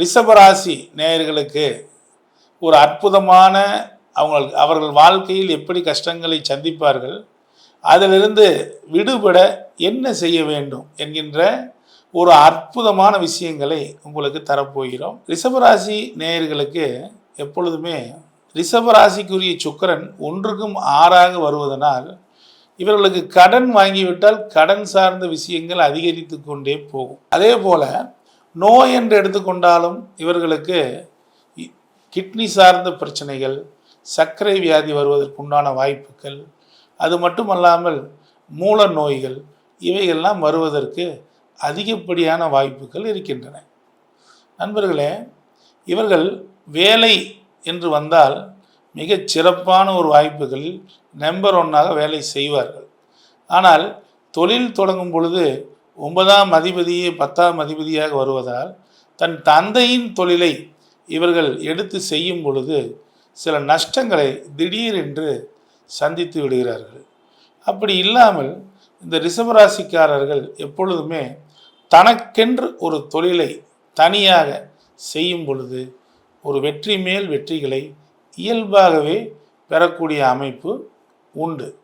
ரிஷபராசி நேயர்களுக்கு ஒரு அற்புதமான அவங்க அவர்கள் வாழ்க்கையில் எப்படி கஷ்டங்களை சந்திப்பார்கள் அதிலிருந்து விடுபட என்ன செய்ய வேண்டும் என்கின்ற ஒரு அற்புதமான விஷயங்களை உங்களுக்கு தரப்போகிறோம். ரிஷபராசி நேயர்களுக்கு எப்பொழுதுமே ரிஷபராசிக்குரிய சுக்கிரன் ஒன்றுக்கும் ஆறாக வருவதனால் இவர்களுக்கு கடன் வாங்கிவிட்டால் கடன் சார்ந்த விஷயங்கள் அதிகரித்து கொண்டே போகும். அதே போல நோய் என்று எடுத்துக்கொண்டாலும் இவர்களுக்கு கிட்னி சார்ந்த பிரச்சனைகள் சர்க்கரை வியாதி வருவதற்குண்டான வாய்ப்புகள் அது மட்டுமல்லாமல் மூல நோய்கள் இவைகள்லாம் வருவதற்கு அதிகப்படியான வாய்ப்புகள் இருக்கின்றன. நண்பர்களே இவர்கள் வேலை என்று வந்தால் மிகச் சிறப்பான ஒரு வாய்ப்புகளில் நம்பர் ஒன்னாக வேலை செய்வார்கள். ஆனால் தொழில் தொடங்கும் பொழுது ஒன்பதாம் அதிபதியே பத்தாம் அதிபதியாக வருவதால் தன் தந்தையின் தொழிலை இவர்கள் எடுத்து செய்யும் பொழுது சில நஷ்டங்களை திடீரென்று சந்தித்து விடுகிறார்கள். அப்படி இல்லாமல் இந்த ரிஷபராசிக்காரர்கள் எப்பொழுதுமே தனக்கென்று ஒரு தொழிலை தனியாக செய்யும் பொழுது ஒரு வெற்றி மேல் வெற்றிகளை இயல்பாகவே பெறக்கூடிய அமைப்பு உண்டு.